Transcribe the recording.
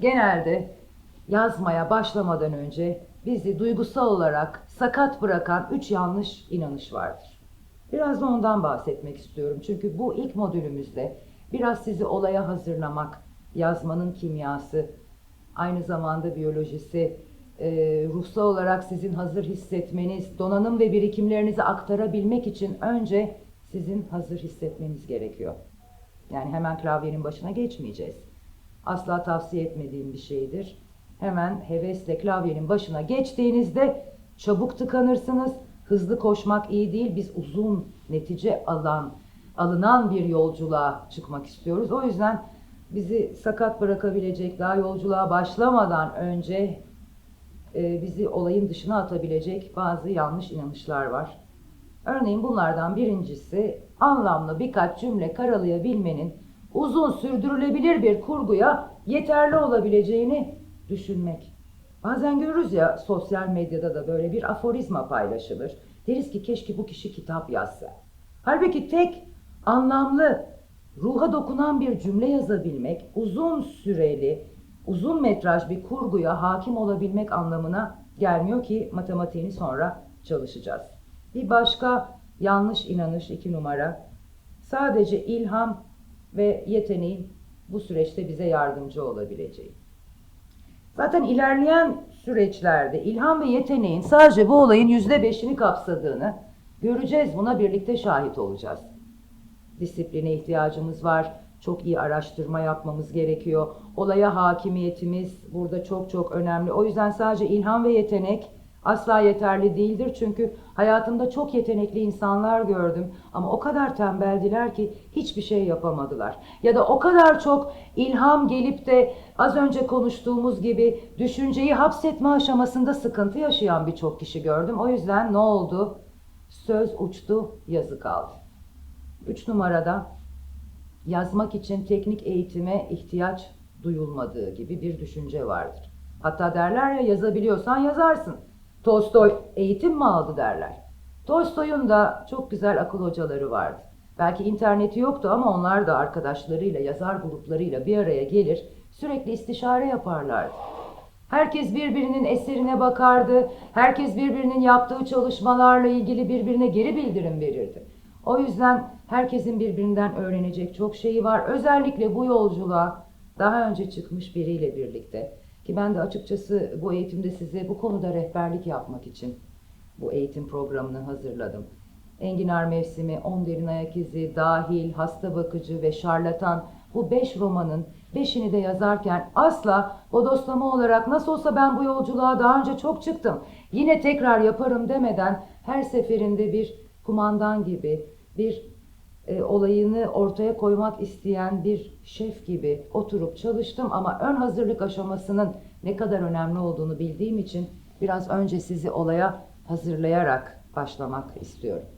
genelde yazmaya başlamadan önce bizi duygusal olarak sakat bırakan üç yanlış inanış vardır. Biraz da ondan bahsetmek istiyorum. Çünkü bu ilk modülümüzde biraz sizi olaya hazırlamak, yazmanın kimyası, aynı zamanda biyolojisi, e, ruhsal olarak sizin hazır hissetmeniz, donanım ve birikimlerinizi aktarabilmek için önce sizin hazır hissetmeniz gerekiyor. Yani hemen klavyenin başına geçmeyeceğiz. Asla tavsiye etmediğim bir şeydir. Hemen hevesle klavyenin başına geçtiğinizde çabuk tıkanırsınız. Hızlı koşmak iyi değil. Biz uzun netice alan, alınan bir yolculuğa çıkmak istiyoruz. O yüzden bizi sakat bırakabilecek, daha yolculuğa başlamadan önce e, bizi olayın dışına atabilecek bazı yanlış inanışlar var. Örneğin bunlardan birincisi anlamlı birkaç cümle karalayabilmenin uzun sürdürülebilir bir kurguya yeterli olabileceğini düşünmek. Bazen görürüz ya sosyal medyada da böyle bir aforizma paylaşılır. Deriz ki keşke bu kişi kitap yazsa. Halbuki tek anlamlı, ruha dokunan bir cümle yazabilmek uzun süreli, uzun metraj bir kurguya hakim olabilmek anlamına gelmiyor ki matematiğini sonra çalışacağız. Bir başka yanlış inanış iki numara. Sadece ilham ve yeteneğin bu süreçte bize yardımcı olabileceği. Zaten ilerleyen süreçlerde ilham ve yeteneğin sadece bu olayın yüzde beşini kapsadığını göreceğiz. Buna birlikte şahit olacağız. Disipline ihtiyacımız var. Çok iyi araştırma yapmamız gerekiyor. Olaya hakimiyetimiz burada çok çok önemli. O yüzden sadece ilham ve yetenek asla yeterli değildir. Çünkü hayatımda çok yetenekli insanlar gördüm ama o kadar tembeldiler ki hiçbir şey yapamadılar. Ya da o kadar çok ilham gelip de az önce konuştuğumuz gibi düşünceyi hapsetme aşamasında sıkıntı yaşayan birçok kişi gördüm. O yüzden ne oldu? Söz uçtu, yazı kaldı. Üç numarada yazmak için teknik eğitime ihtiyaç duyulmadığı gibi bir düşünce vardır. Hatta derler ya yazabiliyorsan yazarsın. Tolstoy eğitim mi aldı derler. Tolstoy'un da çok güzel akıl hocaları vardı. Belki interneti yoktu ama onlar da arkadaşlarıyla, yazar gruplarıyla bir araya gelir, sürekli istişare yaparlardı. Herkes birbirinin eserine bakardı, herkes birbirinin yaptığı çalışmalarla ilgili birbirine geri bildirim verirdi. O yüzden herkesin birbirinden öğrenecek çok şeyi var. Özellikle bu yolculuğa daha önce çıkmış biriyle birlikte. Ki ben de açıkçası bu eğitimde size bu konuda rehberlik yapmak için bu eğitim programını hazırladım. Enginar Mevsimi, On Derin Ayak İzi, Dahil, Hasta Bakıcı ve Şarlatan bu beş romanın beşini de yazarken asla bodoslama olarak nasıl olsa ben bu yolculuğa daha önce çok çıktım. Yine tekrar yaparım demeden her seferinde bir kumandan gibi, bir e, olayını ortaya koymak isteyen bir şef gibi oturup çalıştım ama ön hazırlık aşamasının ne kadar önemli olduğunu bildiğim için biraz önce sizi olaya hazırlayarak başlamak istiyorum.